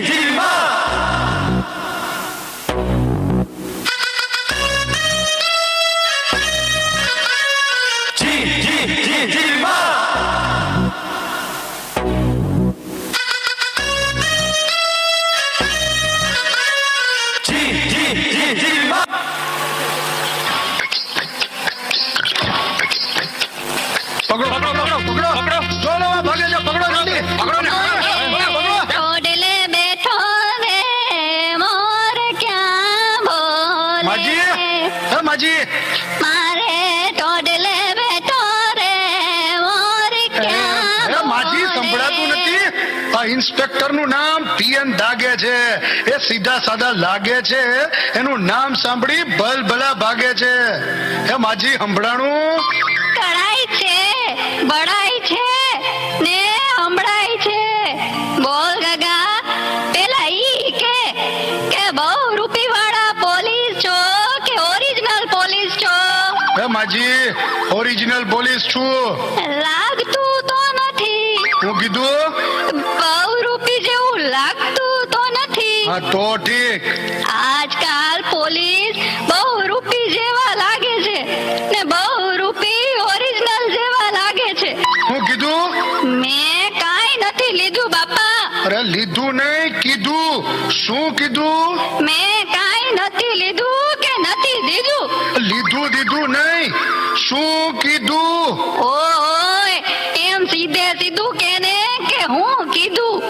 પકડો માજી. મારે ટોડલે બેઠો રે મોર ક્યાં માજી સંભળાતું નથી? આ ઇન્સ્પેક્ટરનું નામ પીએન દાગે છે. એ સીધા સાદા લાગે છે. એનું નામ સાંભળી ભલ ભલા ભાગે છે. હે માજી સંભળાણું? કળાય છે માજી ઓરિજિનલ પોલીસ છું. લાગતું તો નથી. હું કીધું? બહુ રૂપી જેવું લાગતું તો નથી. હા તો ઠીક. આજકાલ પોલીસ બહુ રૂપી જેવા લાગે છે ને બહુ રૂપી ઓરિજિનલ જેવા લાગે છે. હું કીધું? મેં કાંઈ નથી લીધું બાપા. અરે લીધું નહીં કીધું. શું કીધું? મેં શું કીધું? ઓય એમ સીધે સીધું કેને કે હું કીધું?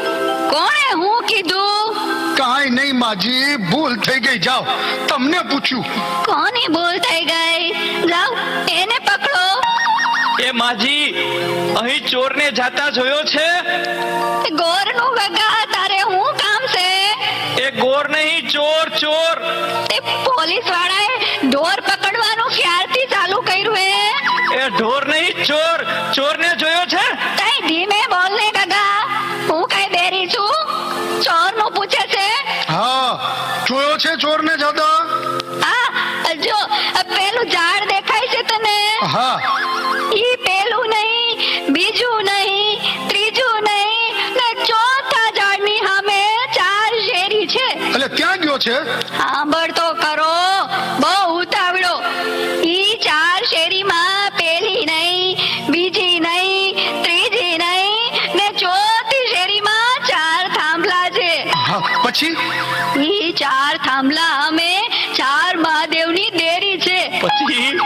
કોણે હું કીધું? કાંઈ નહીં માજી ભૂલ થઈ ગઈ જાઓ. તમને પૂછ્યું. કોની ભૂલ થઈ ગઈ? જાઓ એને પકડો. એ માજી અહીં ચોરને જાતા જોયો છે? ગોરનું ગગા તારે હું કામ છે? એ ગોર નહીં ચોર ચોર. તે પોલીસ વાળાએ ચોર ચોરને જોયો છે? કઈ ધીમે બોલ ને કાકા હું કઈ બેરી છું? ચોરનું પૂછે છે? હા જોયો છે ચોરને જતા આ જો પેલું ઝાડ દેખાય છે તને? હા. ઈ પેલું નહીં બીજું નહીં ત્રીજું નહીં ને ચોથા ઝાડની સામે ચાર શેરી છે. એટલે ક્યાં ગયો છે? સાંભળ ચાર થાંભલા અમે ચાર મહાદેવની દેરી છે. પછી?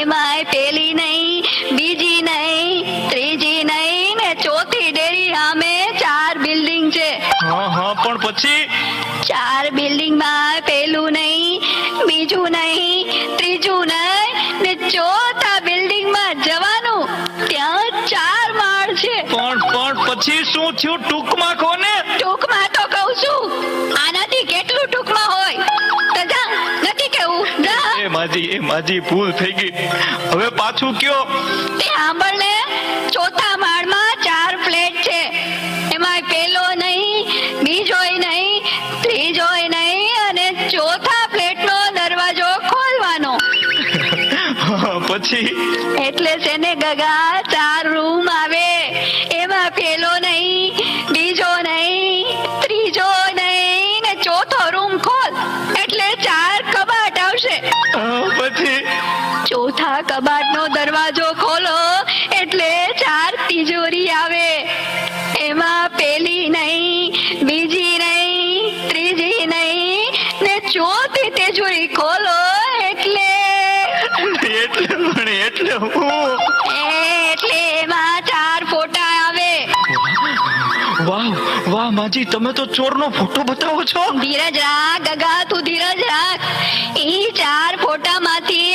એમાંય પેલી નહીં બીજી નહીં ત્રીજી નહીં ને ચોથી ડેરી અમે ચાર બિલ્ડિંગ છે. હા હા પણ પછી? ચાર બિલ્ડિંગમાં પેલું નહીં બીજું નહીં ત્રીજું નહીં ને ચોથા બિલ્ડિંગમાં જવાનું. ત્યાં ચાર માળ છે. પણ પણ પછી શું થયું? ટૂંકમાં કોને? માજી ભૂલ થઈ ગઈ. હવે પાછું કયો? તે સાંભળ ને ચોથા માળમાં ચાર ફ્લેટ છે. એમાં પેલો નહીં બીજોય નહીં ત્રીજોય નહીં અને ચોથા ફ્લેટનો દરવાજો ખોલવાનો. પછી? એટલે છે ને ગગા દરવાજો ખોલો એટલે ચાર તિજોરી આવે. એમાં પેલી નહીં બીજી નહીં ત્રીજી નહીં ને ચોથી તિજોરી ખોલો એટલે એટલે પણ એટલે હું? એટલે એમાં ચાર ફોટા આવે. વાહ વાહ માજી તમે તો ચોરનો ફોટો બતાવો છો? ધીરજ રાખ ગગા તું ધીરજ રાખ. ઈ ચાર ફોટામાંથી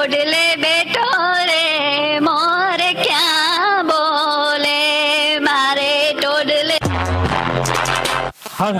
મારે ટોડલે બેઠો રે મોર ક્યાં બોલે મારે ટોડલે હા